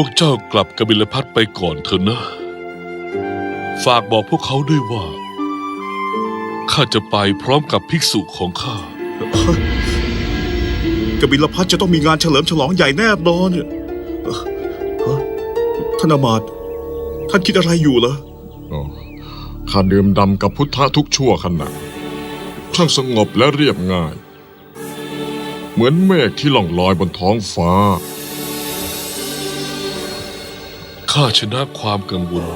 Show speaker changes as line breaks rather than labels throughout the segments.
วกเจ้ากลับกบิลพัทไปก่อนเถอะนะ ฝากบอกพวกเขาด้วยว่า ข้าจะไปพร้อมกับภิกษุของข้า
กบิลพัทจะต้องมีงานเฉลิมฉลองใหญ่แน่นอนเนี่ยเอ่อฮะท่านอามาตย์ท่านคิดอะไรอยู่เหรอ
อ๋อข้าดื่มดำกับพุทธะทุกชั่วขณะช่างสงบและเรียบง่าย เหมือนเมฆที่ล่องลอยบนท้องฟ้า
ข้าชนะความกังวล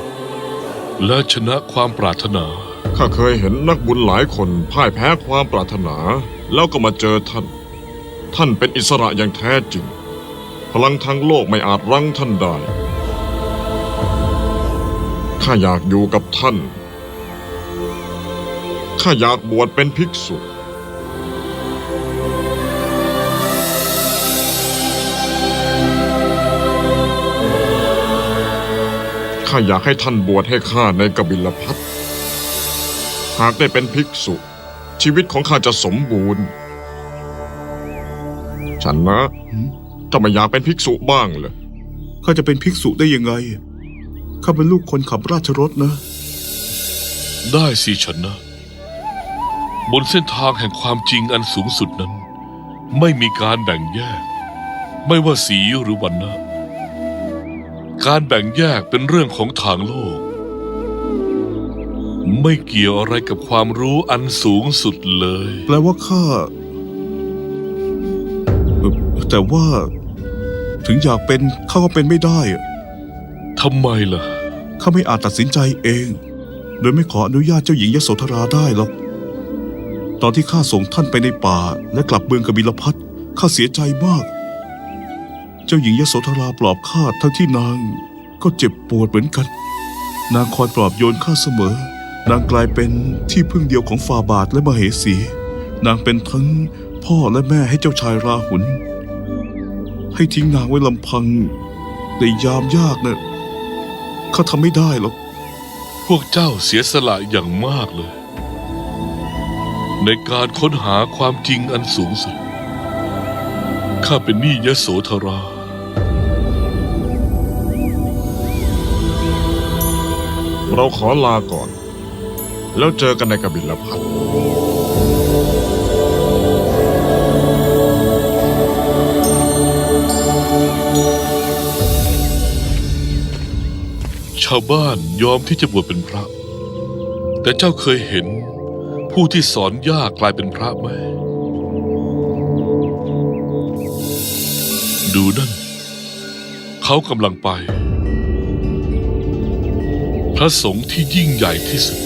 และชนะความปรารถนา
ข้าเคยเห็นนักบุญหลายคนพ่ายแพ้ความปรารถนา แล้วก็มาเจอท่าน ท่านเป็นอิสระอย่างแท้จริง พลังทางโลกไม่อาจรั้งท่านได้ ข้าอยากอยู่กับท่าน ข้าอยากบวชเป็นภิกษุ ข้าอยากให้ท่านบวชให้ข้าในกบิลพัทหากได้เป็นภิกษุ ชีวิตของข้าจะสมบูรณ์ ฉันนะจะไม่อยากเป็นภิกษุบ้างเหรอ
ข้าจะเป็นภิกษุได้ยังไง ข้าเป็นลูกคนขับราชรถนะ
ได้สิชนะ บนเส้นทางแห่งความจริงอันสูงสุดนั้น ไม่มีการแบ่งแยก ไม่ว่าสีหรือวันนะ การแบ่งแยกเป็นเรื่องของทางโลก ไม่เกี่ยวอะไรกับความรู้อันสูงสุดเลย
แปลว่าข้าเอ่อแต่ว่า ถึงอยากเป็นข้าก็เป็นไม่ได้อะ
ทำไมล่ะ
ข้าไม่อาจตัดสินใจเอง โดยไม่ขออนุญาตเจ้าหญิงยโสธราได้หรอกตอนที่ข้าส่งท่านไปในป่าและกลับเมืองกบิลพัทข้าเสียใจมากเจ้าหญิงยโสธราปลอบข้าทั้งที่นางก็เจ็บปวดเหมือนกัน นางคอยปลอบโยนข้าเสมอ นางกลายเป็นที่พึ่งเดียวของฟาบาทและมเหสี นางเป็นทั้งพ่อและแม่ให้เจ้าชายราหุลให้ทิ้งนางไว้ลำพัง ในยามยากนะ่ะข้าทำไม่ได้หรอก
พวกเจ้าเสียสละอย่างมากเลย ในการค้นหาความจริงอันสูงสุด ข้าเป็นหนี้ยโสธรา
เราขอลาก่อน แล้วเจอกันในกบิลพัท
ชาวบ้านยอมที่จะบวชเป็นพระ แต่เจ้าเคยเห็น ผู้ที่สอนยากกลายเป็นพระไหม ดูนั่น เขากำลังไป ระสงฆ์ที่ยิ่งใหญ่ที่สุด